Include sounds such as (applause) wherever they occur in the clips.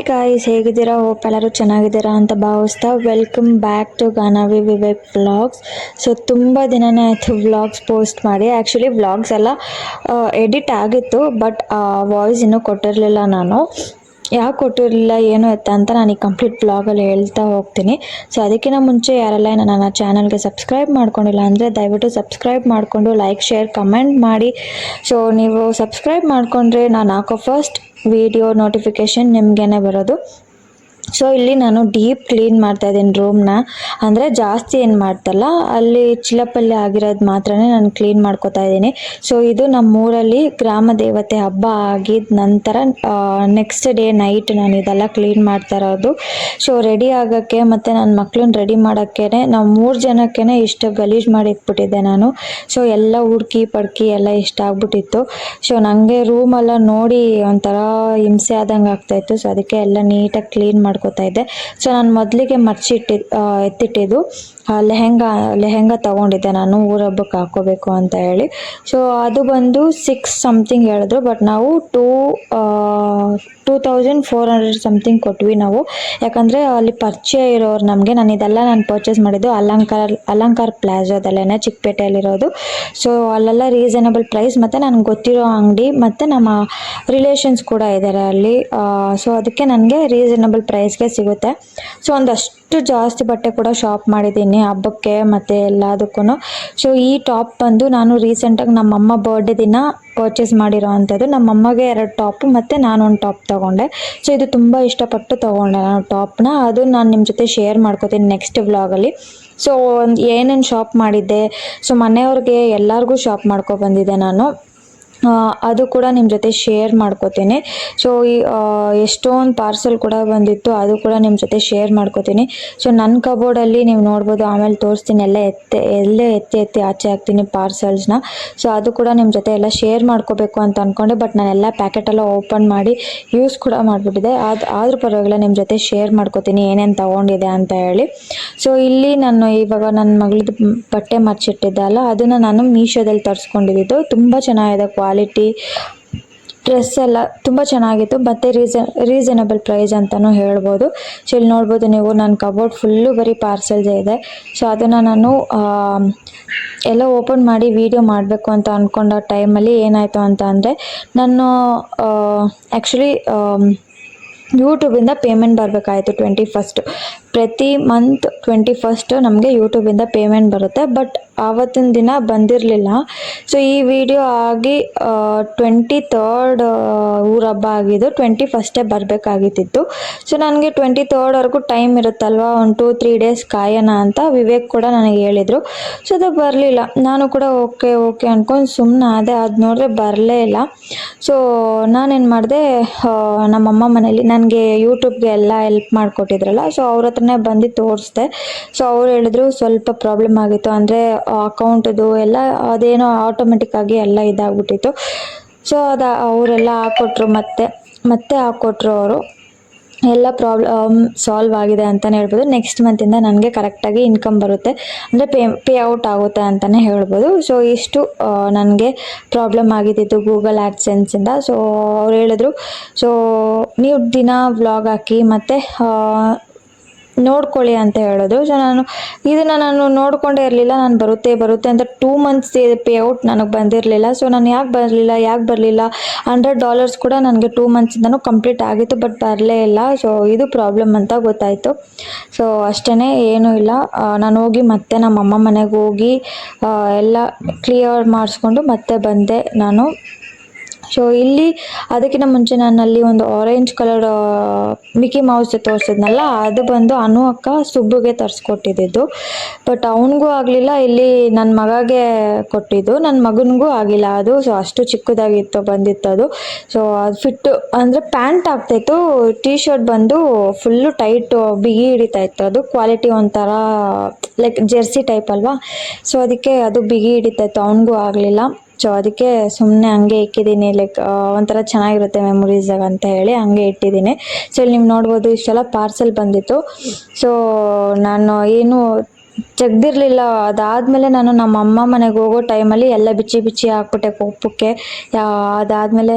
Hi guys ಹೇಗಿದ್ದೀರಾ? Hope ಎಲ್ಲರೂ ಚೆನ್ನಾಗಿದ್ದೀರಾ ಅಂತ ಭಾವಿಸ್ತಾ welcome back to Ganavi Vivek vlogs so ತುಂಬ ದಿನನೇ ಆಯಿತು ವ್ಲಾಗ್ಸ್ ಪೋಸ್ಟ್ ಮಾಡಿ. ಆ್ಯಕ್ಚುಲಿ ವ್ಲಾಗ್ಸ್ ಎಲ್ಲ ಎಡಿಟ್ ಆಗಿತ್ತು ಬಟ್ ವಾಯ್ಸ್ ಇನ್ನೂ ಕೊಟ್ಟಿರಲಿಲ್ಲ ನಾನು. ಯಾಕೆ ಕೊಟ್ಟಿರಲಿಲ್ಲ ಏನು ಎತ್ತ ಅಂತ ನಾನು ಈ ಕಂಪ್ಲೀಟ್ ಬ್ಲಾಗಲ್ಲಿ ಹೇಳ್ತಾ ಹೋಗ್ತೀನಿ. ಸೊ ಅದಕ್ಕಿಂತ ಮುಂಚೆ ಯಾರೆಲ್ಲ ನನ್ನ ಚಾನಲ್ಗೆ ಸಬ್ಸ್ಕ್ರೈಬ್ ಮಾಡ್ಕೊಂಡಿಲ್ಲ ಅಂದರೆ ದಯವಿಟ್ಟು ಸಬ್ಸ್ಕ್ರೈಬ್ ಮಾಡಿಕೊಂಡು ಲೈಕ್ ಶೇರ್ ಕಮೆಂಟ್ ಮಾಡಿ. ಸೊ ನೀವು ಸಬ್ಸ್ಕ್ರೈಬ್ ಮಾಡಿಕೊಂಡ್ರೆ ನಾನು ಹಾಕೋ ಫಸ್ಟ್ ವಿಡಿಯೋ ನೋಟಿಫಿಕೇಷನ್ ನಿಮಗೇನೆ ಬರೋದು. ಸೊ ಇಲ್ಲಿ ನಾನು ಡೀಪ್ ಕ್ಲೀನ್ ಮಾಡ್ತಾ ಇದ್ದೀನಿ ರೂಮ್ನ ಅಂದರೆ ಜಾಸ್ತಿ ಏನು ಮಾಡ್ತಲ್ಲ, ಅಲ್ಲಿ ಚಿಲಪಲ್ಲಿ ಆಗಿರೋದು ಮಾತ್ರನೇ ನಾನು ಕ್ಲೀನ್ ಮಾಡ್ಕೋತಾ ಇದ್ದೀನಿ. ಸೊ ಇದು ನಮ್ಮೂರಲ್ಲಿ ಗ್ರಾಮ ದೇವತೆ ಹಬ್ಬ ಆಗಿದ ನಂತರ ನೆಕ್ಸ್ಟ್ ಡೇ ನೈಟ್ ನಾನು ಇದೆಲ್ಲ ಕ್ಲೀನ್ ಮಾಡ್ತಾ ಇರೋದು. ಸೊ ರೆಡಿ ಆಗೋಕ್ಕೆ ಮತ್ತು ನನ್ನ ಮಕ್ಕಳನ್ನ ರೆಡಿ ಮಾಡೋಕ್ಕೆ ನಾವು ಮೂರು ಜನಕ್ಕೆ ಇಷ್ಟು ಗಲೀಜು ಮಾಡಿ ಇಟ್ಬಿಟ್ಟಿದ್ದೆ ನಾನು. ಸೊ ಎಲ್ಲ ಹುಡ್ಕಿ ಪಡ್ಕಿ ಎಲ್ಲ ಇಷ್ಟ ಆಗ್ಬಿಟ್ಟಿತ್ತು. ಸೊ ನನಗೆ ರೂಮೆಲ್ಲ ನೋಡಿ ಒಂಥರ ಹಿಂಸೆ ಆದಂಗೆ ಆಗ್ತಾಯಿತ್ತು ಸೊ ಅದಕ್ಕೆ ಎಲ್ಲ ನೀಟಾಗಿ ಕ್ಲೀನ್ ಮಾಡ್ಕೋತಾ ಇದ್ದೆ. ಸೊ ನಾನು ಮೊದಲಿಗೆ ಮರ್ಚಿಟ್ಟಿ ಆ, ಎತ್ತಿಟ್ಟಿದ್ದು. ಲೆಹೆಂಗಾ ಲೆಹೆಂಗಾ ತೊಗೊಂಡಿದ್ದೆ ನಾನು, ಊರ ಹಬ್ಬಕ್ಕೆ ಹಾಕೋಬೇಕು ಅಂತ ಹೇಳಿ. ಸೊ ಅದು ಬಂದು ಸಿಕ್ಸ್ ಸಮಥಿಂಗ್ ಹೇಳಿದ್ರು ಬಟ್ ನಾವು two two thousand four hundred something ಕೊಟ್ವಿ ನಾವು. ಯಾಕಂದರೆ ಅಲ್ಲಿ ಪರಿಚಯ ಇರೋರು ನಮಗೆ, ನಾನು ಇದೆಲ್ಲ ನಾನು ಪರ್ಚೇಸ್ ಮಾಡಿದ್ದು ಅಲಂಕಾರ ಅಲಂಕಾರ ಪ್ಲಾಜಾದಲ್ಲೇ ಚಿಕ್ಕಪೇಟೆಯಲ್ಲಿರೋದು. ಸೊ ಅಲ್ಲೆಲ್ಲ ರೀಸನಬಲ್ ಪ್ರೈಸ್ ಮತ್ತು ನನಗೆ ಗೊತ್ತಿರೋ ಅಂಗಡಿ, ಮತ್ತು ನಮ್ಮ ರಿಲೇಷನ್ಸ್ ಕೂಡ ಇದ್ದಾರೆ ಅಲ್ಲಿ. ಸೊ ಅದಕ್ಕೆ ನನಗೆ ರೀಸನಬಲ್ ಪ್ರೈಸ್ಗೆ ಸಿಗುತ್ತೆ. ಸೊ ಒಂದಷ್ಟು ಜಾಸ್ತಿ ಬಟ್ಟೆ ಕೂಡ ಶಾಪ್ ಮಾಡಿದ್ದೀನಿ ಹಬ್ಬಕ್ಕೆ ಮತ್ತು ಎಲ್ಲದಕ್ಕೂ ಸೊ ಈ ಟಾಪ್ ಬಂದು ನಾನು ರೀಸೆಂಟಾಗಿ ನಮ್ಮಮ್ಮ ಬರ್ಡೇ ದಿನ ಪರ್ಚೇಸ್ ಮಾಡಿರೋ ಅಂಥದ್ದು ನಮ್ಮಮ್ಮಗೆ ಎರಡು ಟಾಪು ಮತ್ತು ಒಂದು ಟಾಪ್ ತೊಗೊಂಡೆ. ಸೊ ಇದು ತುಂಬ ಇಷ್ಟಪಟ್ಟು ತೊಗೊಂಡೆ ನಾನು ಟಾಪ್ನ ಅದು ನಾನು ನಿಮ್ಮ ಜೊತೆ ಶೇರ್ ಮಾಡ್ಕೋತೀನಿ ನೆಕ್ಸ್ಟ್ ವ್ಲಾಗಲ್ಲಿ ಸೊ ಏನೇನು ಶಾಪ್ ಮಾಡಿದ್ದೆ? ಸೊ ಮನೆಯವ್ರಿಗೆ ಎಲ್ಲರಿಗೂ ಶಾಪ್ ಮಾಡ್ಕೊಬಂದಿದ್ದೆ ನಾನು. ಅದು ಕೂಡ ನಿಮ್ಮ ಜೊತೆ ಶೇರ್ ಮಾಡ್ಕೋತೀನಿ. ಸೊ ಈ ಎಷ್ಟೊಂದು ಪಾರ್ಸಲ್ ಕೂಡ ಬಂದಿತ್ತು, ಅದು ಕೂಡ ನಿಮ್ಮ ಜೊತೆ ಶೇರ್ ಮಾಡ್ಕೋತೀನಿ. ಸೊ ನನ್ನ ಕಬೋರ್ಡಲ್ಲಿ ನೀವು ನೋಡ್ಬೋದು, ಆಮೇಲೆ ತೋರಿಸ್ತೀನಿ, ಎಲ್ಲ ಎತ್ತೆ, ಎಲ್ಲೇ ಎತ್ತಿ ಎತ್ತಿ ಆಚೆ ಹಾಕ್ತೀನಿ ಪಾರ್ಸಲ್ಸ್ನ ಸೊ ಅದು ಕೂಡ ನಿಮ್ಮ ಜೊತೆ ಎಲ್ಲ ಶೇರ್ ಮಾಡ್ಕೋಬೇಕು ಅಂತ ಅಂದ್ಕೊಂಡೆ ಬಟ್ ನಾನೆಲ್ಲ ಪ್ಯಾಕೆಟೆಲ್ಲ ಓಪನ್ ಮಾಡಿ ಯೂಸ್ ಕೂಡ ಮಾಡಿಬಿಟ್ಟಿದೆ. ಅದು ಆದ್ರ ಪರವಾಗಿಲ್ಲ ನಿಮ್ಮ ಜೊತೆ ಶೇರ್ ಮಾಡ್ಕೋತೀನಿ, ಏನೇನು ತೊಗೊಂಡಿದೆ ಅಂತ ಹೇಳಿ. ಸೊ ಇಲ್ಲಿ ನಾನು ಇವಾಗ ನನ್ನ ಮಗಳದ್ದು ಬಟ್ಟೆ ಮರ್ಚಿಟ್ಟಿದ್ದೆ ಅಲ್ಲ, ಅದನ್ನು ನಾನು ಮೀಶೋದಲ್ಲಿ ತರಿಸ್ಕೊಂಡಿದ್ದು. ತುಂಬ ಚೆನ್ನಾಗಿದೆ ಕ್ವಾಲಿಟಿ ಡ್ರೆಸ್ ಎಲ್ಲ ತುಂಬ ಚೆನ್ನಾಗಿತ್ತು. ಮತ್ತು ರೀಸನ್ ರೀಸನಬಲ್ ಪ್ರೈಸ್ ಅಂತಲೂ ಹೇಳ್ಬೋದು. ಸೊ ಇಲ್ಲಿ ನೋಡ್ಬೋದು ನೀವು ನನ್ನ ಕಬೋರ್ಡ್ ಫುಲ್ಲು ಬರೀ ಪಾರ್ಸಲ್ಸೇ ಇದೆ. ಸೊ ಅದನ್ನು ನಾನು ಎಲ್ಲ ಓಪನ್ ಮಾಡಿ ವೀಡಿಯೋ ಮಾಡಬೇಕು ಅಂತ ಅಂದ್ಕೊಂಡ ಟೈಮಲ್ಲಿ ಏನಾಯಿತು ಅಂತ ಅಂದರೆ, ನಾನು ಆ್ಯಕ್ಚುಲಿ ಯೂಟ್ಯೂಬಿಂದ ಪೇಮೆಂಟ್ ಬರಬೇಕಾಯಿತು ಟ್ವೆಂಟಿ ಫಸ್ಟು ಪ್ರತಿ ಮಂತ್ ಟ್ವೆಂಟಿ ಫಸ್ಟು ನಮಗೆ ಯೂಟ್ಯೂಬಿಂದ ಪೇಮೆಂಟ್ ಬರುತ್ತೆ. ಬಟ್ ಆವತ್ತಿನ ದಿನ ಬಂದಿರಲಿಲ್ಲ. ಸೊ ಈ ವಿಡಿಯೋ ಆಗಿ ಟ್ವೆಂಟಿ ತರ್ಡ್ ಊರ ಹಬ್ಬ ಆಗಿದ್ದು ಟ್ವೆಂಟಿ ಫಸ್ಟೇ ಬರಬೇಕಾಗಿತ್ತಿತ್ತು. ಸೊ ನನಗೆ ಟ್ವೆಂಟಿ ತರ್ಡ್ವರೆಗೂ ಟೈಮ್ ಇರುತ್ತಲ್ವ? ಒಂದು ಟೂ ತ್ರೀ ಡೇಸ್ ಕಾಯೋಣ ಅಂತ ವಿವೇಕ್ ಕೂಡ ನನಗೆ ಹೇಳಿದರು. ಸೊ ಅದು ಬರಲಿಲ್ಲ. ನಾನು ಕೂಡ ಓಕೆ ಓಕೆ ಅಂದ್ಕೊಂಡು ಸುಮ್ಮನೆ ಅದೇ ಅದು ನೋಡಿದ್ರೆ ಬರಲೇ ಇಲ್ಲ. ಸೊ ನಾನೇನು ಮಾಡಿದೆ ನಮ್ಮಮ್ಮ ಮನೇಲಿ ನನಗೆ ಯೂಟ್ಯೂಬ್ಗೆ ಎಲ್ಲ ಹೆಲ್ಪ್ ಮಾಡಿಕೊಟ್ಟಿದ್ರಲ್ಲ? ಸೊ ಅವ್ರ ಹತ್ರನೇ ಬಂದು ತೋರಿಸ್ದೆ. ಸೊ ಅವ್ರು ಹೇಳಿದ್ರು ಸ್ವಲ್ಪ ಪ್ರಾಬ್ಲಮ್ ಆಗಿತ್ತು. ಅಂದರೆ ಅಕೌಂಟದು ಎಲ್ಲ, ಅದೇನೋ ಆಟೋಮೆಟಿಕ್ ಆಗಿ ಎಲ್ಲ ಇದಾಗ್ಬಿಟ್ಟಿತ್ತು. ಸೊ ಅದು ಅವರೆಲ್ಲ ಹಾಕ್ಕೊಟ್ರು ಮತ್ತೆ ಮತ್ತೆ ಹಾಕ್ಕೊಟ್ರು ಅವರು. ಎಲ್ಲ ಪ್ರಾಬ್ಲಮ್ ಸಾಲ್ವ್ ಆಗಿದೆ ಅಂತಲೇ ಹೇಳ್ಬೋದು. ನೆಕ್ಸ್ಟ್ ಮಂತಿಂದ ನನಗೆ ಕರೆಕ್ಟಾಗಿ ಇನ್ಕಮ್ ಬರುತ್ತೆ. ಅಂದರೆ ಪೇ ಪೇ ಔಟ್ ಆಗುತ್ತೆ ಅಂತಲೇ ಹೇಳ್ಬೋದು. ಸೊ ಇಷ್ಟು ನನಗೆ ಪ್ರಾಬ್ಲಮ್ ಆಗಿದ್ದಿತ್ತು ಗೂಗಲ್ ಆ್ಯಡ್ಸೆನ್ಸಿಂದ ಸೊ ಅವ್ರು ಹೇಳಿದ್ರು ಸೊ ನೀವು ದಿನ ವ್ಲಾಗ್ ಹಾಕಿ ಮತ್ತು ನೋಡ್ಕೊಳ್ಳಿ ಅಂತ ಹೇಳೋದು. ಸೊ ನಾನು ಇದನ್ನು ನಾನು ನೋಡಿಕೊಂಡೇ ಇರಲಿಲ್ಲ. ನಾನು ಬರುತ್ತೆ ಬರುತ್ತೆ ಅಂತ ಟೂ ಮಂತ್ಸ್ ಪೇ ಔಟ್ ನನಗೆ ಬಂದಿರಲಿಲ್ಲ. ಸೊ ನಾನು ಯಾಕೆ ಬರಲಿಲ್ಲ ಯಾಕೆ ಬರಲಿಲ್ಲ? ಹಂಡ್ರೆಡ್ ಡಾಲರ್ಸ್ ಕೂಡ ನನಗೆ ಟೂ ಮಂತ್ಸಿಂದನೂ ಕಂಪ್ಲೀಟ್ ಆಗಿತ್ತು ಬಟ್ ಬರಲೇ ಇಲ್ಲ. ಸೊ ಇದು ಪ್ರಾಬ್ಲಮ್ ಅಂತ ಗೊತ್ತಾಯಿತು. ಸೊ ಅಷ್ಟೇ ಏನೂ ಇಲ್ಲ. ನಾನು ಹೋಗಿ ಮತ್ತೆ ನಮ್ಮ ಅಮ್ಮ ಮನೆಗೆ ಹೋಗಿ ಎಲ್ಲ ಕ್ಲಿಯರ್ ಮಾಡಿಸ್ಕೊಂಡು ಮತ್ತೆ ಬಂದೆ ನಾನು. ಸೊ ಇಲ್ಲಿ ಅದಕ್ಕಿಂತ ಮುಂಚೆ ನಾನು ಅಲ್ಲಿ ಒಂದು ಆರೆಂಜ್ ಕಲರ್ ಮಿಕ್ಕಿ ಮೌಸ್ ತೋರಿಸಿದ್ನಲ್ಲ, ಅದು ಬಂದು ಅನು ಅಕ್ಕ ಸುಬ್ಬುಗೆ ತರಿಸ್ಕೊಟ್ಟಿದ್ದು. ಬಟ್ ಅವನಿಗೂ ಆಗಲಿಲ್ಲ, ಇಲ್ಲಿ ನನ್ನ ಮಗಗೆ ಕೊಟ್ಟಿದ್ದು ನನ್ನ ಮಗನಿಗೂ ಆಗಿಲ್ಲ ಅದು. ಸೊ ಅಷ್ಟು ಚಿಕ್ಕದಾಗಿತ್ತು, ಬಂದಿತ್ತು ಅದು. ಸೊ ಅದು ಫಿಟ್ಟು ಅಂದರೆ ಪ್ಯಾಂಟ್ ಆಗ್ತಾಯಿತ್ತು ಟೀ ಶರ್ಟ್ ಬಂದು ಫುಲ್ಲು ಟೈಟ್ ಬಿಗಿ ಹಿಡಿತಾ ಇತ್ತು. ಅದು ಕ್ವಾಲಿಟಿ ಒಂಥರ ಲೈಕ್ ಜೆರ್ಸಿ ಟೈಪ್ ಅಲ್ವಾ? ಸೊ ಅದಕ್ಕೆ ಅದು ಬಿಗಿ ಹಿಡಿತಾ ಇತ್ತು, ಅವನಿಗೂ ಆಗಲಿಲ್ಲ. ಸೊ ಅದಕ್ಕೆ ಸುಮ್ಮನೆ ಹಂಗೆ ಇಕ್ಕಿದ್ದೀನಿ ಲೈಕ್ ಒಂಥರ ಚೆನ್ನಾಗಿರುತ್ತೆ ಮೆಮೊರೀಸಾಗ ಅಂತ ಹೇಳಿ ಹಂಗೆ ಇಟ್ಟಿದ್ದೀನಿ. ಸೊ ಇಲ್ಲಿ ನೀವು ನೋಡ್ಬೋದು ಇಷ್ಟೆಲ್ಲ ಪಾರ್ಸೆಲ್ ಬಂದಿತ್ತು. ಸೊ ನಾನು ಏನು ತೆಗ್ದಿರ್ಲಿಲ್ಲ. ಅದಾದಮೇಲೆ ನಾನು ನಮ್ಮ ಅಮ್ಮ ಮನೆಗೆ ಹೋಗೋ ಟೈಮಲ್ಲಿ ಎಲ್ಲ ಬಿಚ್ಚಿ ಬಿಚ್ಚಿ ಹಾಕ್ಬಿಟ್ಟೆ ಕೊಪ್ಪಕ್ಕೆ ಅದಾದಮೇಲೆ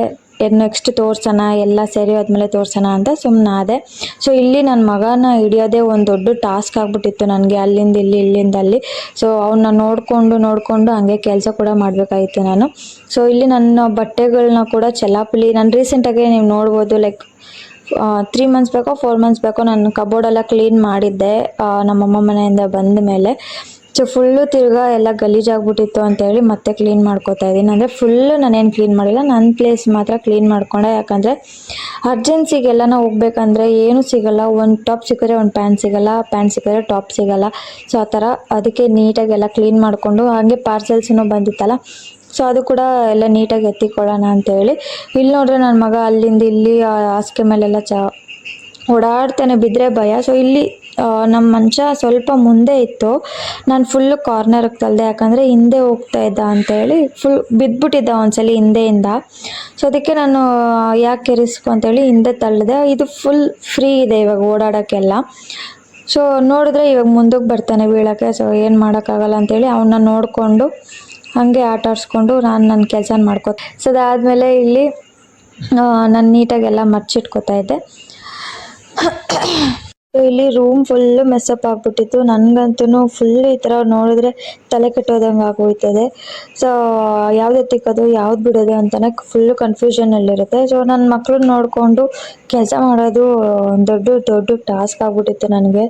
ನೆಕ್ಸ್ಟ್ ತೋರ್ಸೋಣ, ಎಲ್ಲ ಸರಿ ಆದಮೇಲೆ ತೋರ್ಸೋಣ ಅಂತ ಸುಮ್ಮನೆ ಆದೆ. ಸೊ ಇಲ್ಲಿ ನನ್ನ ಮಗನ ಹಿಡಿಯೋದೇ ಒಂದು ದೊಡ್ಡ ಟಾಸ್ಕ್ ಆಗಿಬಿಟ್ಟಿತ್ತು ನನಗೆ, ಅಲ್ಲಿಂದ ಇಲ್ಲಿ, ಇಲ್ಲಿಂದ ಅಲ್ಲಿ. ಸೊ ಅವನ್ನ ನೋಡಿಕೊಂಡು ನೋಡಿಕೊಂಡು ಹಂಗೆ ಕೆಲಸ ಕೂಡ ಮಾಡಬೇಕಾಗಿತ್ತು ನಾನು. ಸೊ ಇಲ್ಲಿ ನನ್ನ ಬಟ್ಟೆಗಳನ್ನ ಕೂಡ ಚಲಾಪಲಿ, ನಾನು ರೀಸೆಂಟಾಗಿ ನೀವು ನೋಡ್ಬೋದು ಲೈಕ್ ತ್ರೀ ಮಂತ್ಸ್ ಬೇಕೋ ಫೋರ್ ಮಂತ್ಸ್ ಬೇಕೋ, ನಾನು ಕಬೋರ್ಡೆಲ್ಲ ಕ್ಲೀನ್ ಮಾಡಿದ್ದೆ ನಮ್ಮಮ್ಮ ಮನೆಯಿಂದ ಬಂದ ಮೇಲೆ ಸೊ ಫುಲ್ಲು ತಿರ್ಗಾ ಎಲ್ಲ ಗಲೀಜಾಗ್ಬಿಟ್ಟಿತ್ತು ಅಂತೇಳಿ ಮತ್ತೆ ಕ್ಲೀನ್ ಮಾಡ್ಕೋತಾ ಇದ್ದೀನಿ. ಅಂದರೆ ಫುಲ್ಲು ನಾನೇನು ಕ್ಲೀನ್ ಮಾಡಿಲ್ಲ. ನನ್ನ ಪ್ಲೇಸ್ ಮಾತ್ರ ಕ್ಲೀನ್ ಮಾಡ್ಕೊಂಡೆ. ಯಾಕಂದರೆ ಅರ್ಜೆನ್ಸಿಗೆಲ್ಲ ನಾವು ಹೋಗ್ಬೇಕಂದ್ರೆ ಏನೂ ಸಿಗಲ್ಲ. ಒಂದು ಟಾಪ್ ಸಿಕ್ಕಿದ್ರೆ ಒಂದು ಪ್ಯಾಂಟ್ ಸಿಗಲ್ಲ. ಪ್ಯಾಂಟ್ ಸಿಕ್ಕಿದ್ರೆ ಟಾಪ್ ಸಿಗಲ್ಲ. ಸೊ ಆ ಥರ ಅದಕ್ಕೆ ನೀಟಾಗಿ ಎಲ್ಲ ಕ್ಲೀನ್ ಮಾಡಿಕೊಂಡು ಹಾಗೆ ಪಾರ್ಸೆಲ್ಸೂ ಬಂದಿತ್ತಲ್ಲ. ಸೊ ಅದು ಕೂಡ ಎಲ್ಲ ನೀಟಾಗಿ ಎತ್ತಿಕೊಳ್ಳೋಣ ಅಂತೇಳಿ ಇಲ್ಲಿ ನೋಡ್ರೆ ನನ್ನ ಮಗ ಅಲ್ಲಿಂದ ಇಲ್ಲಿ ಹಾಸಿಗೆ ಮೇಲೆಲ್ಲ ಚ ಓಡಾಡ್ತಾನೆ. ಬಿದ್ದರೆ ಭಯ. ಸೊ ಇಲ್ಲಿ ನಮ್ಮ ಮಂಚ ಸ್ವಲ್ಪ ಮುಂದೆ ಇತ್ತು. ನಾನು ಫುಲ್ಲು ಕಾರ್ನರ್ಗೆ ತಲ್ದೆ ಯಾಕಂದರೆ ಹಿಂದೆ ಹೋಗ್ತಾ ಇದ್ದ ಅಂತೇಳಿ ಫುಲ್ ಬಿದ್ದುಬಿಟ್ಟಿದ್ದ ಒಂದ್ಸಲಿ ಹಿಂದೆಯಿಂದ. ಸೊ ಅದಕ್ಕೆ ನಾನು ಯಾಕೆ ರಿಸ್ಕ್ ಅಂತೇಳಿ ಹಿಂದೆ ತಳ್ಳಿದೆ ಇದು ಫುಲ್ ಫ್ರೀ ಇದೆ ಇವಾಗ ಓಡಾಡೋಕ್ಕೆಲ್ಲ ಸೊ ನೋಡಿದ್ರೆ ಇವಾಗ ಮುಂದಕ್ಕೆ ಬರ್ತಾನೆ ಬೀಳೋಕ್ಕೆ. ಸೊ ಏನು ಮಾಡೋಕ್ಕಾಗಲ್ಲ ಅಂತೇಳಿ ಅವನ್ನ ನೋಡಿಕೊಂಡು, ಹಾಗೆ ಆಟ ಆಡಿಸ್ಕೊಂಡು ನಾನು ನನ್ನ ಕೆಲಸ ಮಾಡ್ಕೊ ಸೊ ಅದಾದಮೇಲೆ ಇಲ್ಲಿ ನಾನು ನೀಟಾಗೆಲ್ಲ ಮರ್ಚಿಟ್ಕೋತಾ ಇದ್ದೆ. ಇಲ್ಲಿ ರೂಮ್ ಫುಲ್ಲು ಮೆಸ್ಸಪ್ ಆಗ್ಬಿಟ್ಟಿತ್ತು. ನನಗಂತೂ ಫುಲ್ ಈ ಥರ ನೋಡಿದ್ರೆ ತಲೆ ಕೆಟ್ಟೋದಂಗೆ ಆಗೋಯ್ತದೆ. ಸೊ ಯಾವ್ದು ಎತ್ತಿಕ್ಕೋದು, ಯಾವ್ದು ಬಿಡೋದು ಅಂತಲೇ ಫುಲ್ಲು ಕನ್ಫ್ಯೂಷನಲ್ಲಿರುತ್ತೆ ಸೊ ನನ್ನ ಮಕ್ಳನ್ನ ನೋಡಿಕೊಂಡು ಕೆಲಸ ಮಾಡೋದು ದೊಡ್ಡ ದೊಡ್ಡ ಟಾಸ್ಕ್ ಆಗ್ಬಿಟ್ಟಿತ್ತು ನನಗೆ.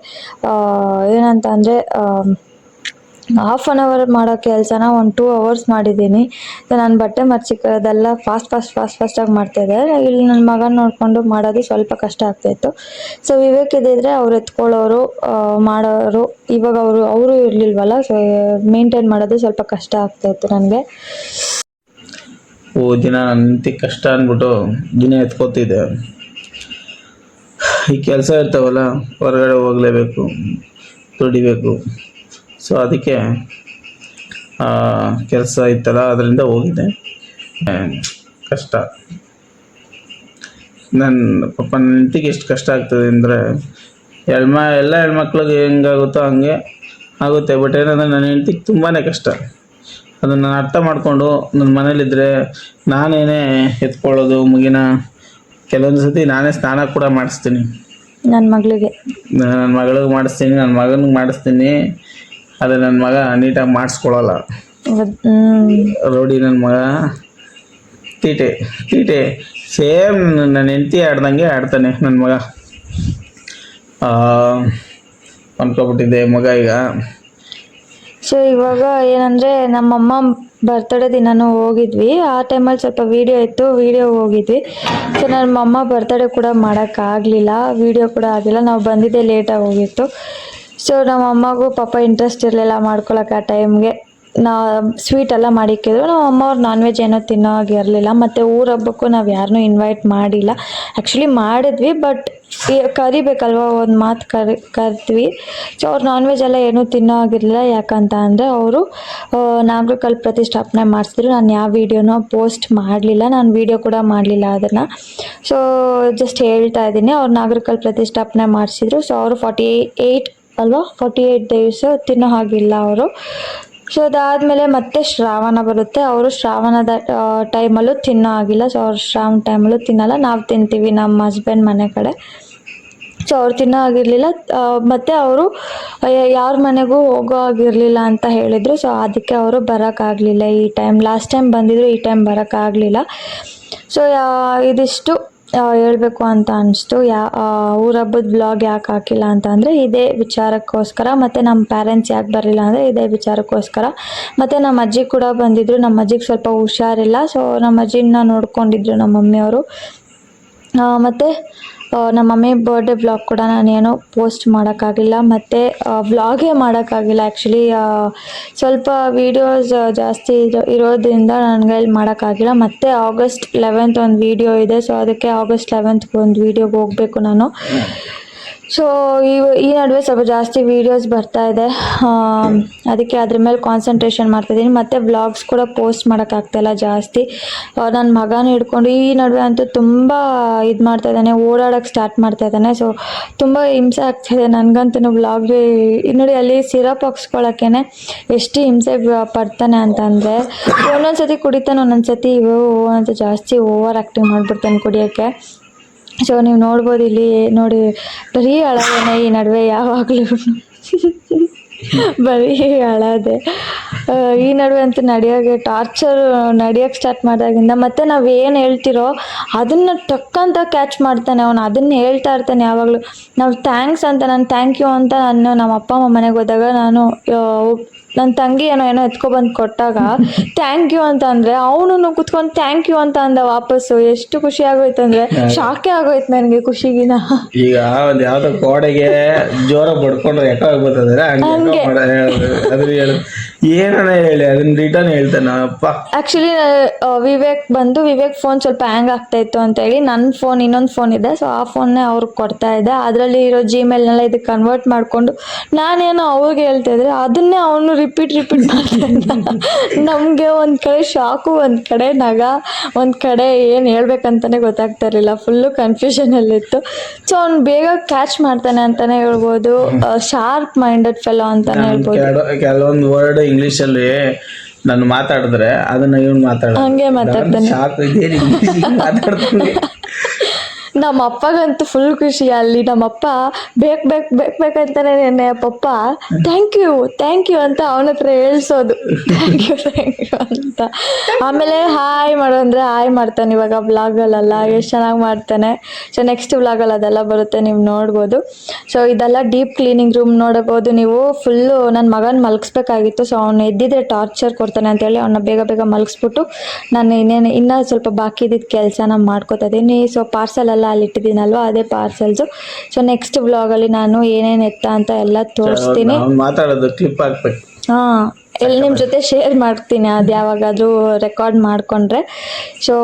ಏನಂತ ಅಂದರೆ ಹಾಫ್ ಆನ್ ಅವರ್ ಮಾಡೋ ಕೆಲಸನ ಒಂದು ಟೂ ಅವರ್ಸ್ ಮಾಡಿದ್ದೀನಿ. ನಾನು ಬಟ್ಟೆ ಮರ್ಚಿಕ್ಕೋದೆಲ್ಲ ಫಾಸ್ಟ್ ಫಾಸ್ಟ್ ಫಾಸ್ಟ್ ಫಾಸ್ಟಾಗಿ ಮಾಡ್ತಾಯಿದ್ದೆ ಇಲ್ಲಿ ನನ್ನ ಮಗನ ನೋಡಿಕೊಂಡು ಮಾಡೋದು ಸ್ವಲ್ಪ ಕಷ್ಟ ಆಗ್ತಾಯಿತ್ತು ಸೊ ವಿವೇಕ್ ಇದ್ದಿದ್ರೆ ಅವ್ರು ಎತ್ಕೊಳ್ಳೋರು ಮಾಡೋರು, ಇವಾಗ ಅವರು ಅವರು ಇರಲಿಲ್ವಲ್ಲ? ಸೊ ಮೇಂಟೈನ್ ಮಾಡೋದು ಸ್ವಲ್ಪ ಕಷ್ಟ ಆಗ್ತಾಯಿತ್ತು ನನಗೆ. ಓ, ದಿನ ಅಂತ ಕಷ್ಟ ಅಂದ್ಬಿಟ್ಟು ದಿನ ಎತ್ಕೋತಿದ್ದೆ. ಈ ಕೆಲಸ ಇರ್ತಾವಲ್ಲ, ಹೊರಗಡೆ ಹೋಗಲೇಬೇಕು, ದುಡಿಬೇಕು. ಸೊ ಅದಕ್ಕೆ ಕೆಲಸ ಇತ್ತಲ್ಲ ಅದರಿಂದ ಹೋಗಿದ್ದೆ. ಕಷ್ಟ. ನನ್ನ ಪಾಪ ನನ್ನ ಹೆಂಡ್ತಿಗೆ ಎಷ್ಟು ಕಷ್ಟ ಆಗ್ತದೆ ಅಂದರೆ ಹೆಣ್ಮ ಎಲ್ಲ ಹೆಣ್ಮಕ್ಳಿಗೆ ಹೆಂಗಾಗುತ್ತೋ ಹಂಗೆ ಆಗುತ್ತೆ. ಬಟ್ ಏನಂದರೆ ನನ್ನ ಹೆಂಡ್ತಿಗೆ ತುಂಬಾ ಕಷ್ಟ. ಅದನ್ನು ನಾನು ಅರ್ಥ ಮಾಡಿಕೊಂಡು ನನ್ನ ಮನೇಲಿದ್ದರೆ ನಾನೇನೇ ಎತ್ಕೊಳ್ಳೋದು ಮುಗಿನ ಕೆಲವೊಂದು ಸತಿ ನಾನೇ ಸ್ನಾನ ಕೂಡ ಮಾಡಿಸ್ತೀನಿ. ನನ್ನ ಮಗಳಿಗೆ. ನನ್ನ ಮಗಳಿಗೆ ಮಾಡಿಸ್ತೀನಿ ನನ್ನ ಮಗನಿಗೆ ಮಾಡಿಸ್ತೀನಿ. ಆದರೆ ನನ್ನ ಮಗ ನೀಟಾಗಿ ಮಾಡಿಸ್ಕೊಳ್ಳಲ್ಲ ರೋಡಿ ನನ್ನ ಮಗ ತೀಟೆ ತೀಟೆ. ಸೇಮ್ ನನ್ನ ಹೆಂಡತಿ ಆಡ್ದಂಗೆ ಆಡ್ತಾನೆ ನನ್ನ ಮಗ. ಅನ್ಕೊಬಿಟ್ಟಿದ್ದೆ ಮಗ ಈಗ. ಸೊ ಇವಾಗ ಏನಂದರೆ ನಮ್ಮಮ್ಮ ಬರ್ತಡೇ ದಿನನೂ ಹೋಗಿದ್ವಿ. ಆ ಟೈಮಲ್ಲಿ ಸ್ವಲ್ಪ ವೀಡಿಯೋ ಇತ್ತು ವೀಡಿಯೋ ಹೋಗಿದ್ವಿ. ಸೊ ನಮ್ಮ ಅಮ್ಮ ಬರ್ತಡೇ ಕೂಡ ಮಾಡೋಕ್ಕಾಗಲಿಲ್ಲ ವೀಡಿಯೋ ಕೂಡ ಆಗಿಲ್ಲ. ನಾವು ಬಂದಿದ್ದೆ ಲೇಟಾಗಿ ಹೋಗಿತ್ತು. ಸೊ ನಮ್ಮ ಅಮ್ಮಗೂ ಪಾಪ ಇಂಟ್ರೆಸ್ಟ್ ಇರಲಿಲ್ಲ ಮಾಡ್ಕೊಳಕ್ಕೆ ಆ ಟೈಮ್ಗೆ ನಾ ಸ್ವೀಟ್ ಎಲ್ಲ ಮಾಡಿಕ್ಕಿದ್ರು ನಮ್ಮ ಅಮ್ಮ ಅವ್ರು ನಾನ್ ವೆಜ್ ಏನೋ ತಿನ್ನೋ ಹಾಗೆ ಇರಲಿಲ್ಲ. ಮತ್ತು ಊರ ಹಬ್ಬಕ್ಕೂ ನಾವು ಯಾರನ್ನೂ ಇನ್ವೈಟ್ ಮಾಡಿಲ್ಲ. ಆ್ಯಕ್ಚುಲಿ ಮಾಡಿದ್ವಿ ಬಟ್ ಕರಿಬೇಕಲ್ವ ಒಂದು ಮಾತು ಕರಿ, ಕರಿದ್ವಿ. ಸೊ ಅವ್ರು ನಾನ್ ವೆಜ್ ಎಲ್ಲ ಏನೂ ತಿನ್ನೋ ಆಗಿರಲಿಲ್ಲ ಯಾಕಂತ ಅಂದರೆ ಅವರು ನಾಗರಿಕಲ್ ಪ್ರತಿಷ್ಠಾಪನೆ ಮಾಡಿಸಿದ್ರು. ನಾನು ಯಾವ ವೀಡಿಯೋನೂ ಪೋಸ್ಟ್ ಮಾಡಲಿಲ್ಲ. ನಾನು ವೀಡಿಯೋ ಕೂಡ ಮಾಡಲಿಲ್ಲ ಅದನ್ನು. ಸೊ ಜಸ್ಟ್ ಹೇಳ್ತಾ ಇದ್ದೀನಿ. ಅವ್ರು ನಾಗರಿಕಲ್ ಪ್ರತಿಷ್ಠಾಪನೆ ಮಾಡಿಸಿದ್ರು. ಸೊ ಅವರು ಫಾರ್ಟಿ ಏಯ್ಟ್ ಅಲ್ವಾ? ಫಾರ್ಟಿ ಏಯ್ಟ್ ಡೇಸ್ ತಿನ್ನೋ ಹಾಗಿಲ್ಲ ಅವರು. ಸೊ ಅದಾದಮೇಲೆ ಮತ್ತೆ ಶ್ರಾವಣ ಬರುತ್ತೆ. ಅವರು ಶ್ರಾವಣದ ಟೈಮಲ್ಲೂ ತಿನ್ನೋ ಆಗಿಲ್ಲ ಸೊ ಅವ್ರು ಶ್ರಾವಣ ಟೈಮಲ್ಲೂ ತಿನ್ನಲ್ಲ. ನಾವು ತಿಂತೀವಿ ನಮ್ಮ ಹಸ್ಬೆಂಡ್ ಮನೆ ಕಡೆ. ಸೊ ಅವ್ರು ತಿನ್ನೋ ಆಗಿರಲಿಲ್ಲ ಮತ್ತು ಅವರು ಯಾರ ಮನೆಗೂ ಹೋಗೋ ಆಗಿರಲಿಲ್ಲ ಅಂತ ಹೇಳಿದರು. ಸೊ ಅದಕ್ಕೆ ಅವರು ಬರೋಕ್ಕಾಗಲಿಲ್ಲ ಈ ಟೈಮ್ ಲಾಸ್ಟ್ ಟೈಮ್ ಬಂದಿದ್ರು ಈ ಟೈಮ್ ಬರೋಕ್ಕಾಗಲಿಲ್ಲ. ಸೊ ಇದಿಷ್ಟು. ಹೇಳಬೇಕು ಅಂತ ಅನಿಸ್ತು. ಯಾ ಊರ ಹಬ್ಬದ ಬ್ಲಾಗ್ ಯಾಕೆ ಹಾಕಿಲ್ಲ ಅಂತ ಅಂದರೆ ಇದೇ ವಿಚಾರಕ್ಕೋಸ್ಕರ ಮತ್ತು ನಮ್ಮ ಪ್ಯಾರೆಂಟ್ಸ್ ಯಾಕೆ ಬರಲಿಲ್ಲ ಅಂದರೆ ಇದೇ ವಿಚಾರಕ್ಕೋಸ್ಕರ. ಮತ್ತು ನಮ್ಮ ಅಜ್ಜಿ ಕೂಡ ಬಂದಿದ್ದರು ನಮ್ಮ ಅಜ್ಜಿಗೆ ಸ್ವಲ್ಪ ಹುಷಾರಿಲ್ಲ. ಸೊ ನಮ್ಮ ಅಜ್ಜಿನ ನೋಡ್ಕೊಂಡಿದ್ರು ನಮ್ಮ ಮಮ್ಮಿಯವರು. ಮತ್ತು ನಮ್ಮ ಮಮ್ಮಿ ಬರ್ಡೇ ವ್ಲಾಗ್ ಕೂಡ ನಾನೇನು ಪೋಸ್ಟ್ ಮಾಡೋಕ್ಕಾಗಿಲ್ಲ, ಮತ್ತು ವ್ಲಾಗೇ ಮಾಡೋಕ್ಕಾಗಿಲ್ಲ ಆ್ಯಕ್ಚುಲಿ ಸ್ವಲ್ಪ ವೀಡಿಯೋಸ್ ಜಾಸ್ತಿ ಇರೋ, ಇರೋದ್ರಿಂದ ನನಗೆ ಇಲ್ಲಿ ಮಾಡೋಕ್ಕಾಗಿಲ್ಲ. ಮತ್ತು ಆಗಸ್ಟ್ ಲೆವೆಂತ್ ಒಂದು ವೀಡಿಯೋ ಇದೆ ಸೊ ಅದಕ್ಕೆ ಆಗಸ್ಟ್ ಲೆವೆಂತ್ಗೆ ಒಂದು ವೀಡಿಯೋಗೆ ಹೋಗಬೇಕು ನಾನು. ಸೊ ಈ ಈ ನಡುವೆ ಸ್ವಲ್ಪ ಜಾಸ್ತಿ ವೀಡಿಯೋಸ್ ಬರ್ತಾ ಇದೆ. ಅದಕ್ಕೆ ಅದ್ರ ಮೇಲೆ ಕಾನ್ಸಂಟ್ರೇಷನ್ ಮಾಡ್ತಾಯಿದ್ದೀನಿ ಮತ್ತು ವ್ಲಾಗ್ಸ್ ಕೂಡ ಪೋಸ್ಟ್ ಮಾಡೋಕ್ಕಾಗ್ತಾಯಿಲ್ಲ ಜಾಸ್ತಿ. ನನ್ನ ಮಗನ ಹಿಡ್ಕೊಂಡು ಈ ನಡುವೆ ಅಂತೂ ತುಂಬ ಇದು ಮಾಡ್ತಾ ಇದ್ದಾನೆ. ಓಡಾಡೋಕ್ಕೆ ಸ್ಟಾರ್ಟ್ ಮಾಡ್ತಾ ಇದ್ದಾನೆ. ಸೊ ತುಂಬ ಹಿಂಸೆ ಆಗ್ತಾಯಿದೆ ನನಗಂತೂ ವ್ಲಾಗ್ಗೆ ನೋಡಿ ಅಲ್ಲಿ ಸಿರಪ್ ಹಾಕ್ಸ್ಕೊಳಕ್ಕೇ ಎಷ್ಟು ಹಿಂಸೆ ಪಡ್ತಾನೆ ಅಂತಂದರೆ ಒಂದೊಂದು ಸತಿ ಕುಡಿತಾನೆ ಒಂದೊಂದು ಸತಿ ಇವು ಅಂತ ಜಾಸ್ತಿ ಓವರ್ ಆ್ಯಕ್ಟಿಂಗ್ ಮಾಡಿಬಿಡ್ತಾನೆ ಕುಡಿಯೋಕ್ಕೆ. ಸೊ ನೀವು ನೋಡ್ಬೋದು ಇಲ್ಲಿ ನೋಡಿ ಬರೀ ಅಳಗೇನೆ ಈ ನಡುವೆ ಯಾವಾಗಲೂ. (laughs) ಬರೀ ಅಳದೆ ಈ ನಡುವೆ ಅಂತ ನಡೆಯೋಕ್ಕೆ ಟಾರ್ಚರ್ ನಡೆಯೋಕ್ಕೆ ಸ್ಟಾರ್ಟ್ ಮಾಡಿದಾಗಿಂದ ಮತ್ತೆ ನಾವು ಏನು ಹೇಳ್ತಿರೋ ಅದನ್ನು ಟಕ್ಕಂತ ಕ್ಯಾಚ್ ಮಾಡ್ತಾನೆ ಅವನು ಅದನ್ನ ಹೇಳ್ತಾ ಇರ್ತಾನೆ ಯಾವಾಗಲೂ. ನಾವು ಥ್ಯಾಂಕ್ಸ್ ಅಂತ ನಾನು ಥ್ಯಾಂಕ್ ಯು ಅಂತ ನಾನು ನಮ್ಮ ಅಪ್ಪ ಅಮ್ಮ ಮನೆಗೆ ಹೋದಾಗ ನಾನು ನನ್ನ ತಂಗಿ ಏನೋ ಏನೋ ಎತ್ಕೊಬಂದು ಕೊಟ್ಟಾಗ ಥ್ಯಾಂಕ್ ಯು ಅಂತ ಅಂದರೆ ಅವನು ಕುತ್ಕೊಂಡು ಥ್ಯಾಂಕ್ ಯು ಅಂತ ಅಂದ ವಾಪಸ್ಸು. ಎಷ್ಟು ಖುಷಿ ಆಗೋಯ್ತು ಅಂದ್ರೆ ಶಾಕೆ ಆಗೋಯ್ತು ನನಗೆ ಖುಷಿಗಿನ. ಈಗ ಒಂದು ಯಾವ್ದೋ ಗೋಡೆಗೆ ಜೋರ ಬಡ್ಕೊಂಡ್ರೆ ಎಕೋ ಆಗ್ಬಿಡ್ತದ್ರೆ ಹಂಗೆ ಅದ್ರ ಹೇಳು? ಅದನ್ನ ರಿಟರ್ನ್ ಹೇಳ್ತಾನ ಅಪ್ಪ ಆ್ಯಕ್ಚುಲಿ ವಿವೇಕ್ ಬಂದು ವಿವೇಕ್ ಫೋನ್ ಸ್ವಲ್ಪ ಹ್ಯಾಂಗ್ ಆಗ್ತಾ ಇತ್ತು ಅಂತ ಹೇಳಿ ನನ್ನ ಫೋನ್ ಇನ್ನೊಂದು ಫೋನ್ ಇದೆ. ಸೊ ಆ ಫೋನ್ನೇ ಅವ್ರಿಗೆ ಕೊಡ್ತಾ ಇದ್ದೆ ಅದರಲ್ಲಿ ಇರೋ ಜಿಮೇಲ್ನೆಲ್ಲ ಇದಕ್ಕೆ ಕನ್ವರ್ಟ್ ಮಾಡಿಕೊಂಡು ನಾನೇನೋ ಅವ್ರಿಗೆ ಹೇಳ್ತಾ ಇದ್ರೆ ಅದನ್ನೇ ಅವನು ರಿಪೀಟ್ ರಿಪೀಟ್ ಮಾಡ್ತಾ ನಮಗೆ ಒಂದು ಕಡೆ ಶಾಕು ಒಂದು ಕಡೆ ನಗ ಒಂದು ಕಡೆ ಏನು ಹೇಳ್ಬೇಕಂತಾನೆ ಗೊತ್ತಾಗ್ತಾ ಇರಲಿಲ್ಲ. ಫುಲ್ಲು ಕನ್ಫ್ಯೂಷನಲ್ಲಿತ್ತು ಸೊ ಅವ್ನು ಬೇಗ ಕ್ಯಾಚ್ ಮಾಡ್ತಾನೆ ಅಂತಾನೆ ಹೇಳ್ಬೋದು. ಶಾರ್ಪ್ ಮೈಂಡೆಡ್ ಫೆಲೋ ಅಂತಾನೆ ಹೇಳ್ಬೋದು. ಕೆಲವೊಂದು ವರ್ಡ್ ಇಂಗ್ಲಿಷ್ ಅಲ್ಲಿ ನಾನು ಮಾತಾಡಿದ್ರೆ ಅದನ್ನ ಇವ್ನು ಮಾತಾಡ ಹಂಗೆ ಮಾತಾಡ್ತಾನೆ. ಸಾಕು ಇದೇನು ಇಂಗ್ಲಿಷ್ ಮಾತಾಡ್ತಾನೆ? ನಮ್ಮ ಅಪ್ಪಗಂತೂ ಫುಲ್ ಖುಷಿ ಅಲ್ಲಿ. ನಮ್ಮ ಅಪ್ಪ, ಬೇಕ್ ಬೇಕ್ ಬೇಕ್ ಬೇಕಂತಾನೆ ನೆನ್ನೆ ಪಪ್ಪ. ಥ್ಯಾಂಕ್ ಯು ಥ್ಯಾಂಕ್ ಯು ಅಂತ ಅವನ ಹತ್ರ ಹೇಳ್ಸೋದು. ಥ್ಯಾಂಕ್ ಯು ಅಂತ. ಆಮೇಲೆ ಹಾಯ್ ಮಾಡು ಹಾಯ್ ಮಾಡ್ತಾನೆ ಇವಾಗ ವ್ಲಾಗಲ್ಲೆಲ್ಲ ಎಷ್ಟು ಚೆನ್ನಾಗಿ ಮಾಡ್ತಾನೆ. ಸೊ ನೆಕ್ಸ್ಟ್ ವ್ಲಾಗಲ್ಲಿ ಅದೆಲ್ಲ ಬರುತ್ತೆ, ನೀವು ನೋಡ್ಬೋದು. ಸೊ ಇದೆಲ್ಲ ಡೀಪ್ ಕ್ಲೀನಿಂಗ್ ರೂಮ್ ನೋಡಬಹುದು ನೀವು. ಫುಲ್ಲು ನನ್ನ ಮಗನ ಮಲಗಿಸ್ಬೇಕಾಗಿತ್ತು. ಸೊ ಅವ್ನು ಎದ್ದಿದ್ರೆ ಟಾರ್ಚರ್ ಕೊಡ್ತಾನೆ ಅಂತೇಳಿ ಅವನ್ನ ಬೇಗ ಬೇಗ ಮಲಗಿಸ್ಬಿಟ್ಟು ನಾನು ಇನ್ನೇನು, ಇನ್ನೂ ಸ್ವಲ್ಪ ಬಾಕಿ ಇದ್ದಿದ್ದ ನಾನು ಮಾಡ್ಕೋತಾ ಇದ್ದೀನಿ. ಸೊ ಪಾರ್ಸಲ್ ಎಲ್ಲ ಅಲ್ಲಿ ಇಟ್ಟಿದ್ದೀನಲ್ವ? ಅದೇ ಪಾರ್ಸಲ್ಸು ಸೊ ನೆಕ್ಸ್ಟ್ ವ್ಲಾಗಲ್ಲಿ ನಾನು ಏನೇನು ಎತ್ತ ಅಂತ ಎಲ್ಲ ತೋರಿಸ್ತೀನಿ. ಮಾತಾಡೋದು ಕ್ಲಿಪ್ ಹಾಕ್ಬೇಕು. ಹಾಂ ಎಲ್ಲಿ ನಿಮ್ಮ ಜೊತೆ ಶೇರ್ ಮಾಡ್ತೀನಿ. ಅದು ಯಾವಾಗಾದರೂ ರೆಕಾರ್ಡ್ ಮಾಡಿಕೊಂಡ್ರೆ. ಸೊ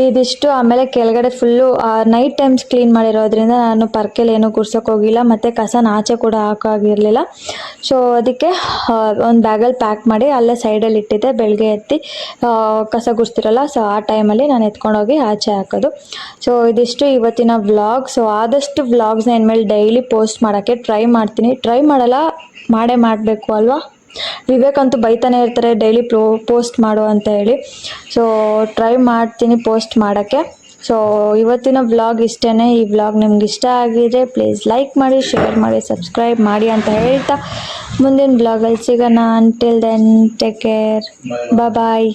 ಇದಿಷ್ಟು ಆಮೇಲೆ ಕೆಳಗಡೆ ಫುಲ್ಲು ನೈಟ್ ಟೈಮ್ಸ್ ಕ್ಲೀನ್ ಮಾಡಿರೋದ್ರಿಂದ ನಾನು ಪರ್ಕೆಲ್ ಏನೂ ಹೋಗಿಲ್ಲ, ಮತ್ತು ಕಸನ ಆಚೆ ಕೂಡ ಹಾಕೋಗಿರಲಿಲ್ಲ ಸೊ ಅದಕ್ಕೆ ಒಂದು ಬ್ಯಾಗಲ್ಲಿ ಪ್ಯಾಕ್ ಮಾಡಿ ಅಲ್ಲೇ ಸೈಡಲ್ಲಿ ಇಟ್ಟಿದ್ದೆ ಬೆಳಗ್ಗೆ ಎತ್ತಿ ಕಸ ಗುಡಿಸ್ತಿರಲ್ಲ ಸೊ ಆ ಟೈಮಲ್ಲಿ ನಾನು ಎತ್ಕೊಂಡೋಗಿ ಆಚೆ ಹಾಕೋದು. ಸೊ ಇದಿಷ್ಟು ಇವತ್ತಿನ ವ್ಲಾಗ್ ಸೊ ಆದಷ್ಟು ವ್ಲಾಗ್ಸ್ನ ಇನ್ಮೇಲೆ ಡೈಲಿ ಪೋಸ್ಟ್ ಮಾಡೋಕ್ಕೆ ಟ್ರೈ ಮಾಡ್ತೀನಿ. ಟ್ರೈ ಮಾಡಲ್ಲ, ಮಾಡೇ ಮಾಡಬೇಕು ಅಲ್ವಾ? ವಿವೇಕ್ ಅಂತೂ ಬೈತಾನೆ ಇರ್ತಾರೆ ಡೈಲಿ ಪ್ರೋ ಪೋಸ್ಟ್ ಮಾಡು ಅಂತ ಹೇಳಿ. ಸೊ ಟ್ರೈ ಮಾಡ್ತೀನಿ ಪೋಸ್ಟ್ ಮಾಡೋಕ್ಕೆ. ಸೊ ಇವತ್ತಿನ ವ್ಲಾಗ್ ಇಷ್ಟೇ ಈ ವ್ಲಾಗ್ ನಿಮ್ಗೆ ಇಷ್ಟ ಆಗಿದೆ ಪ್ಲೀಸ್ ಲೈಕ್ ಮಾಡಿ ಶೇರ್ ಮಾಡಿ ಸಬ್ಸ್ಕ್ರೈಬ್ ಮಾಡಿ ಅಂತ ಹೇಳ್ತಾ ಮುಂದಿನ ಬ್ಲಾಗಲ್ಲಿ ಸಿಗೋಣ. Until then take care bye.